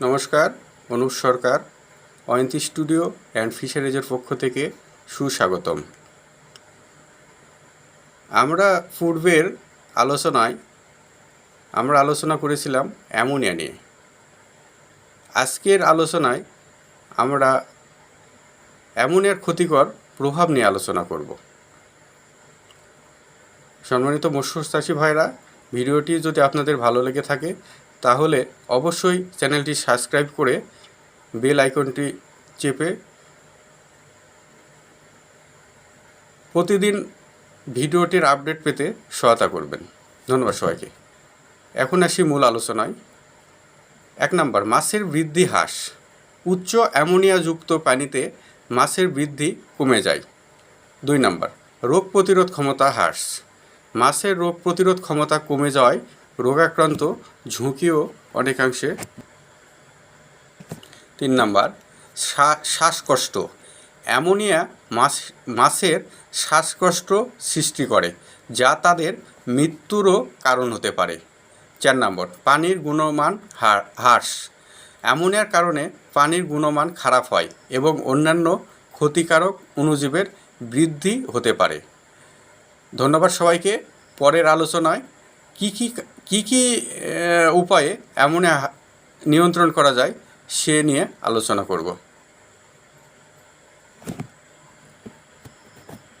নমস্কার, Anup Sarkar Ayanti studio and ফিশারিজের পক্ষ থেকে সুস্বাগতম। আমরা পূর্বের আলোচনায়, আমরা আলোচনা করেছিলাম অ্যামোনিয়া নিয়ে। আজকের আলোচনায় আমরা অ্যামোনিয়ার ক্ষতিকর প্রভাব নিয়ে আলোচনা করব। সম্মানিত মৎস্যচাষী ভাইরা, ভিডিওটি যদি আপনাদের ভালো লেগে থাকে তাহলে অবশ্যই চ্যানেলটি সাবস্ক্রাইব করে বেল আইকনটি চেপে প্রতিদিন ভিডিওটির আপডেট পেতে সহায়তা করবেন। ধন্যবাদ সবাইকে। এখন আসি মূল আলোচনায়। এক নম্বর, মাছের বৃদ্ধি হ্রাস। উচ্চ অ্যামোনিয়াযুক্ত পানিতে মাছের বৃদ্ধি কমে যায়। দুই নম্বর, রোগ প্রতিরোধ ক্ষমতা হ্রাস। মাছের রোগ প্রতিরোধ ক্ষমতা কমে যাওয়ায় রোগাক্রান্ত, ঝুঁকিও অনেকাংশে। তিন নাম্বার শ্বা- শ্বাসকষ্ট। অ্যামোনিয়া মাছ মাছের শ্বাসকষ্ট সৃষ্টি করে, যা তাদের মৃত্যুরও কারণ হতে পারে। চার নম্বর, পানির গুণমান হ্রাস। অ্যামোনিয়ার কারণে পানির গুণমান খারাপ হয় এবং অন্যান্য ক্ষতিকারক অণুজীবের বৃদ্ধি হতে পারে। ধন্যবাদ সবাইকে। পরের আলোচনায় কী কী কী কী উপায়ে অ্যামোনিয়া নিয়ন্ত্রণ করা যায় সে নিয়ে আলোচনা করব।